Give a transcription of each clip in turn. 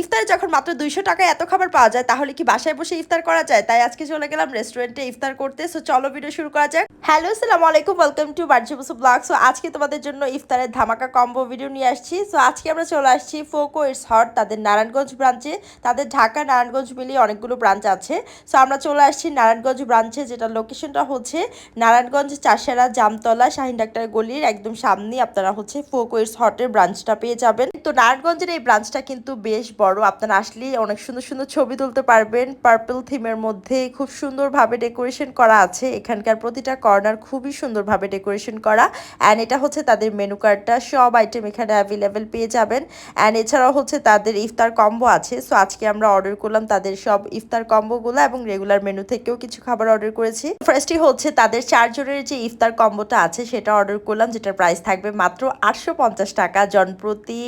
ইফতারে যখন মাত্র দুইশো টাকায় এত খাবার পাওয়া যায়, তাহলে কি বাসায় বসে ইফতার করা যায়? তাই আজকে চলে গেলাম রেস্টুরেন্টে ইফতার করতে। সো চলো ভিডিও শুরু করা যাক। হ্যালো সালাম আলাইকুম। ওয়েলকাম টু বার্জিবুসু ব্লগ সো আজকে তোমাদের জন্য ইফতারের ধামাকা কম্বো ভিডিও নিয়ে আসছি। সো আজকে আমরা চলে আসছি ফোকো ইটস হট তাদের নারায়ণগঞ্জ ব্রাঞ্চে তাদের ঢাকা নারায়ণগঞ্জ মিলিয়ে অনেকগুলো ব্রাঞ্চ আছে। সো আমরা চলে আসছি নারায়ণগঞ্জ ব্রাঞ্চে যেটা লোকেশনটা হচ্ছে নারায়ণগঞ্জ, চাষেরা, জামতলা, শাহিন ডাক্তার গলির একদম সামনে আপনারা হচ্ছে ফোকো ইটস হটের ব্রাঞ্চটা পেয়ে যাবেন। তো, নারায়ণগঞ্জের এই ব্রাঞ্চটা কিন্তু বেশ বড়, আপনারা আসলেই অনেক সুন্দর সুন্দর ছবি তুলতে পারবেন। পার্পল থিমের মধ্যে খুব সুন্দরভাবে ডেকোরেশন করা আছে। এখানকার প্রতিটা কর্নার খুবই সুন্দরভাবে ডেকোরেশন করা। অ্যান্ড এটা হচ্ছে তাদের মেনু কার্ডটা সব আইটেম এখানে অ্যাভেলেবেল পেয়ে যাবেন। অ্যান্ড এছাড়াও হচ্ছে তাদের ইফতার কম্বো আছে। সো আজকে আমরা অর্ডার করলাম তাদের সব ইফতার কম্বোগুলো এবং রেগুলার মেনু থেকেও কিছু খাবার অর্ডার করেছি। ফার্স্টই হচ্ছে তাদের চারজনের যে ইফতার কম্বোটা আছে, সেটা অর্ডার করলাম, যেটার প্রাইস থাকবে মাত্র আটশো পঞ্চাশ টাকা। জন প্রতি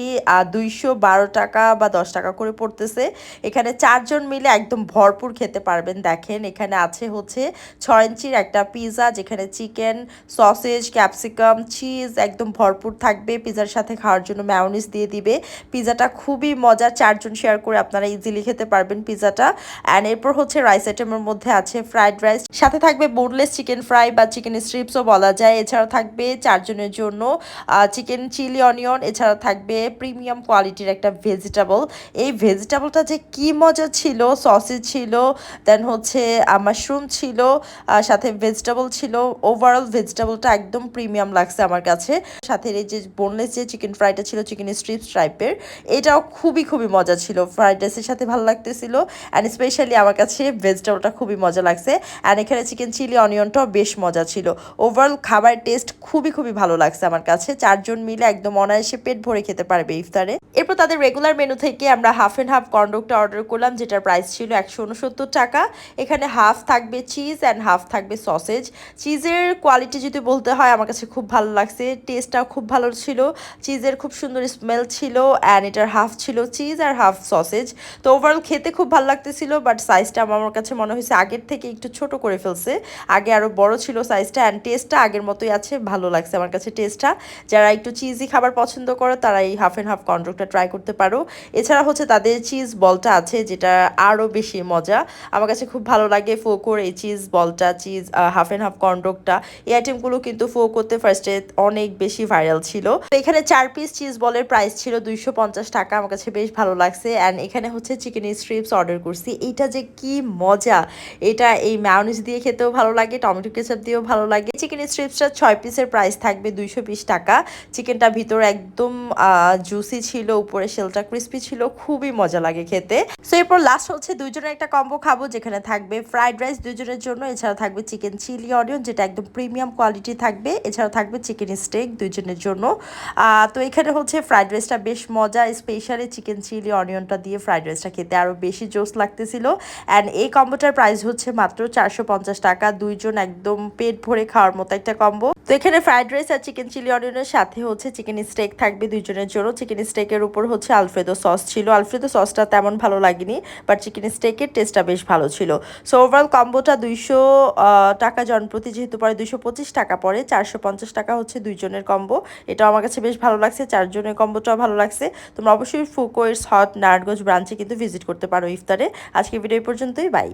দুইশো টাকা বা দশ টাকা করে পড়তেছে। এখানে চারজন মিলে একদম ভরপুর খেতে পারবেন, দেখেন। এখানে আছে হচ্ছে ছয় ইঞ্চির একটা পিৎজা যেখানে চিকেন সসেজ ক্যাপসিকাম চিজ একদম ভরপুর থাকবে। পিৎজার সাথে খাওয়ার জন্য ম্যাওনিস দিয়ে দিবে। পিৎজাটা খুবই মজার, চারজন শেয়ার করে আপনারা ইজিলি খেতে পারবেন পিৎজাটা অ্যান্ড এরপর হচ্ছে রাইস আইটেমের মধ্যে আছে ফ্রাইড রাইস সাথে থাকবে বোনলেস চিকেন ফ্রাই বা চিকেন স্ট্রিপসও বলা যায়। এছাড়াও থাকবে চারজনের জন্য চিকেন চিলি অনিয়ন এছাড়াও থাকবে প্রিমিয়াম কোয়ালিটির একটা ভেজিটেবল এই ভেজিটেবলটা যে কি মজা ছিল সসেজ ছিল দেন হচ্ছে মাশরুম ছিল সাথে ভেজিটেবল ছিল ওভারঅল ভেজিটেবলটা একদম প্রিমিয়াম লাগছে আমার কাছে। সাথে এই যে বোনলেস যে চিকেন ফ্রাইটা ছিল চিকেন স্ট্রিপস টাইপের এটাও খুবই খুবই মজা ছিল। ফ্রাইড রাইসের সাথে ভালো লাগতেছিল অ্যান্ড স্পেশালি আমার কাছে ভেজিটেবলটা খুবই মজা লাগছে অ্যান্ড এখানে চিকেন চিলি অনিয়নটাও বেশ মজা ছিল। ওভারঅল খাবারের টেস্ট খুবই খুবই ভালো লাগছে আমার কাছে। চারজন মিলে একদম অনায়াসে পেট ভরে খেতে পারবে ইফতারে। এরপর তাদের রেগুলার মেনু থেকে আমরা হাফ অ্যান্ড হাফ কন্ডকটা অর্ডার করলাম, যেটার প্রাইস ছিল একশো উনসত্তর টাকা। এখানে হাফ থাকবে চিজ অ্যান্ড হাফ থাকবে সসেজ চিজের কোয়ালিটি যদি বলতে হয়, আমার কাছে খুব ভালো লাগছে। টেস্টটাও খুব ভালো ছিল। চিজের খুব সুন্দর স্মেল ছিল অ্যান্ড এটার হাফ ছিল চিজ আর হাফ সসেজ তো ওভারঅল খেতে খুব ভালো লাগতেছিল বাট সাইজটা আমার কাছে মনে হয়েছে আগের থেকে একটু ছোট করে ফেলছে। আগে আরও বড় ছিল সাইজটা অ্যান্ড টেস্টটা আগের মতোই আছে, ভালো লাগছে আমার কাছে টেস্টটা যারা একটু চিজি খাবার পছন্দ করো, তারা এই হাফ অ্যান্ড হাফ কন্ট্রোকটা ট্রাই করতে পারো। এছাড়া হচ্ছে তাদের চিজ বলটা আছে, যেটা আরও বেশি মজা। আমার কাছে খুব ভালো লাগে ফোকোর এই চিজ বলটা চিজ হাফ অ্যান্ড হাফ কন্ডকটা এই আইটেমগুলো কিন্তু ফো করতে ফার্স্টে অনেক বেশি ভাইরাল ছিল। তো এখানে চার পিস চিজ বলের প্রাইস ছিল দুইশো পঞ্চাশ টাকা। আমার কাছে বেশ ভালো লাগছে। অ্যান্ড এখানে হচ্ছে চিকেন স্ট্রিপস অর্ডার করছি। এইটা যে কি মজা! এটা এই ম্যাওনিস দিয়ে খেতেও ভালো লাগে টমেটো কেচাপ দিয়েও ভালো লাগে। চিকেন স্ট্রিপসটা ছয় পিসের প্রাইস থাকবে দুইশো বিশ টাকা। চিকেনটা ভিতরে একদম জুসি ছিল, উপরে শেলটা ক্রিস্পি ছিল। খুবই মজা লাগে খেতে। সো এরপর লাস্ট হচ্ছে দুইজনের একটা কম্বো খাব, যেখানে থাকবে ফ্রাইড রাইস দুইজনের জন্য, এছাড়া থাকবে চিকেন চিলি অনিয়ন যেটা একদম প্রিমিয়াম কোয়ালিটি থাকবে, এছাড়া থাকবে চিকেন স্টেক দুইজনের জন্য। তো এখানে হচ্ছে ফ্রাইড রাইসটা বেশ মজা স্পেশালি চিকেন চিলি অনিয়নটা দিয়ে ফ্রাইড রাইসটা খেতে আরও বেশি জোস লাগতেছিল। অ্যান্ড এই কম্বোটার প্রাইস হচ্ছে মাত্র চারশো পঞ্চাশ টাকা, দুইজন একদম পেট ভরে খাওয়ার মতো একটা কম্বো তো এখানে ফ্রাইড রাইস আর চিকেন চিলি অনিয়নের সাথে হচ্ছে চিকেন স্টেক থাকবে দুইজনের জন্য। চিকেন স্টেকের উপর হচ্ছে আলফ্রেদো সস ছিল। আলফ্রেদো সসটা তেমন ভালো লাগেনি বাট চিকেন স্টেকের টেস্টটা বেশ ভালো ছিল। সো ওভারঅল কম্বোটা দুইশো টাকা জনপ্রতি, যেহেতু পরে দুইশো পঁচিশ টাকা পরে চারশো পঞ্চাশ টাকা হচ্ছে দুইজনের কম্বো এটাও আমার কাছে বেশ ভালো লাগছে, চারজনের কম্বোটাও ভালো লাগছে। তোমরা অবশ্যই ফুকোয়ের হট নারায়ণগঞ্জ ব্রাঞ্চে কিন্তু ভিজিট করতে পারো ইফতারে। আজকে ভিডিও পর্যন্তই বাই